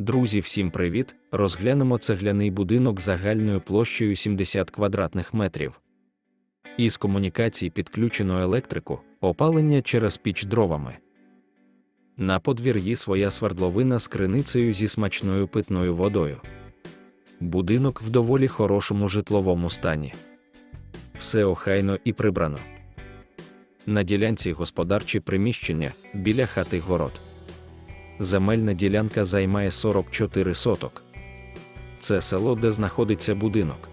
Друзі, всім привіт! Розглянемо цегляний будинок загальною площею 70 квадратних метрів. Із комунікацій підключено електрику, опалення через піч дровами. На подвір'ї своя свердловина з криницею зі смачною питною водою. Будинок в доволі хорошому житловому стані. Все охайно і прибрано. На ділянці господарчі приміщення біля хати город. Земельна ділянка займає 44 соток. Це село, де знаходиться будинок.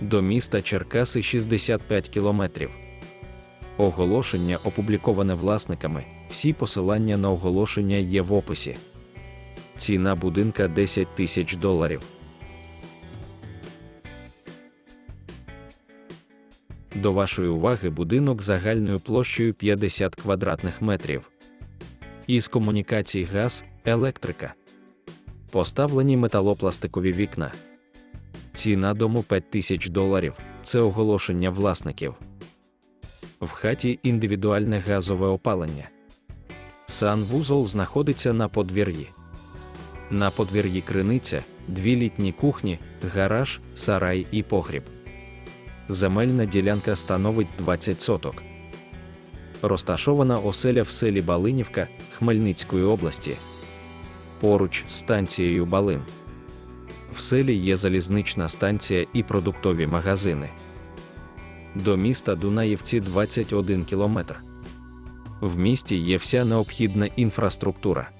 До міста Черкаси 65 кілометрів. Оголошення опубліковане власниками. Всі посилання на оголошення є в описі. Ціна будинка 10 тисяч доларів. До вашої уваги будинок загальною площею 50 квадратних метрів. Із комунікацій газ, електрика. Поставлені металопластикові вікна. Ціна дому 5 тисяч доларів це оголошення власників. В хаті індивідуальне газове опалення. Санвузол знаходиться на подвір'ї. На подвір'ї криниця, дві літні кухні, гараж, сарай і погріб. Земельна ділянка становить 20 соток. Розташована оселя в селі Балинівка Хмельницької області. Поруч з станцією Балин. В селі є залізнична станція і продуктові магазини. До міста Дунаївці 21 кілометр. В місті є вся необхідна інфраструктура.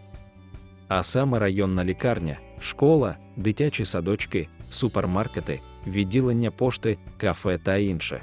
А саме районна лікарня, школа, дитячі садочки, супермаркети, відділення пошти, кафе та інше.